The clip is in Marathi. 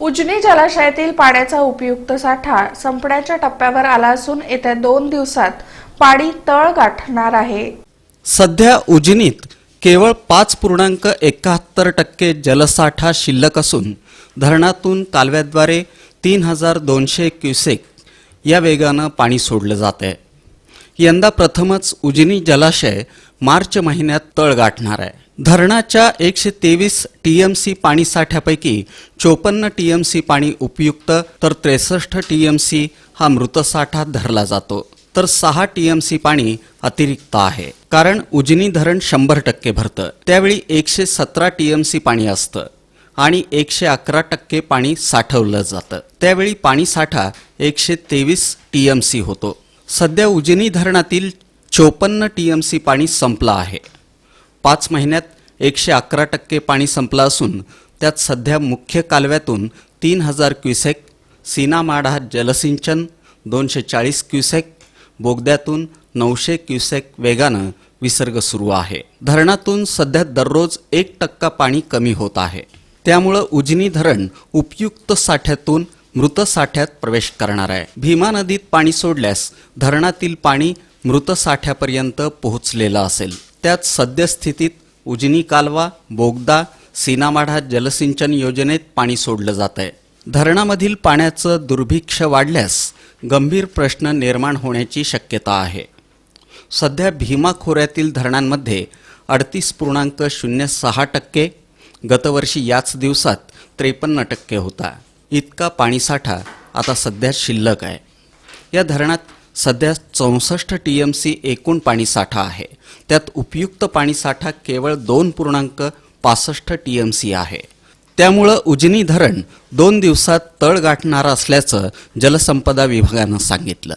उजनी जलाशयातील पाण्याचा उपयुक्त साठा संपण्याच्या टप्प्यावर आला असून येत्या दोन दिवसात पाणी तळ गाठणार आहे. सध्या उजनीत केवळ पाच पूर्णांक एकाहत्तर टक्के जलसाठा शिल्लक असून धरणातून कालव्याद्वारे तीन हजार दोनशे क्युसेक या वेगानं पाणी सोडलं जात आहे यंदा प्रथमच उजनी जलाशय मार्च महिन्यात तळ गाठणार आहे. धरणाच्या एकशे तेवीस टी एम सी पाणीसाठ्यापैकी चोपन्न टी एम सी पाणी उपयुक्त तर त्रेसष्ट टी एम सी हा मृतसाठा धरला जातो. तर सहा टी एम सी पाणी अतिरिक्त आहे. कारण उजनी धरण शंभर टक्के भरतं. त्यावेळी एकशे सतरा टी एम सी पाणी असतं आणि एकशे अकरा टक्के पाणी साठवलं जातं. त्यावेळी पाणी साठा एकशे तेवीस टी एम सी होतो. सध्या उजनी धरणातील चोपन्न टी एम सी पाणी संपलं आहे. पाच महिन्यात एकशे अकरा टक्के पाणी संपलं असून त्यात सध्या मुख्य कालव्यातून तीन हजार क्युसेक सीनामाढा जलसिंचन दोनशे चाळीस क्युसेक बोगद्यातून नऊशे क्युसेक वेगानं विसर्ग सुरू आहे. धरणातून सध्या दररोज एक टक्का पाणी कमी होत आहे. त्यामुळं उजनी धरण उपयुक्त साठ्यातून मृत साठ्यात प्रवेश करणार आहे. भीमा नदीत पाणी सोडल्यास धरणातील पाणी मृत साठ्यापर्यंत असेल. त्यात सद्यस्थितीत उजनी कालवा बोगदा सीनामाढा जलसिंचन योजनेत पाणी सोडलं जात आहे धरणामधील पाण्याचं दुर्भिक्ष वाढल्यास गंभीर प्रश्न निर्माण होण्याची शक्यता आहे. सध्या भीमा खोऱ्यातील धरणांमध्ये अडतीस पूर्णांक शून्य सहा टक्के गतवर्षी याच दिवसात त्रेपन्न टक्के होता. इतका पाणीसाठा आता सध्या शिल्लक आहे. या धरणात सध्या चौसष्ट टी एम सी एकूण पाणीसाठा आहे. त्यात उपयुक्त पाणीसाठा केवळ दोन पूर्णांक पासष्ट टी एम सी आहे. त्यामुळं उजनी धरण दोन दिवसात तळ गाठणार असल्याचं जलसंपदा विभागानं सांगितलं.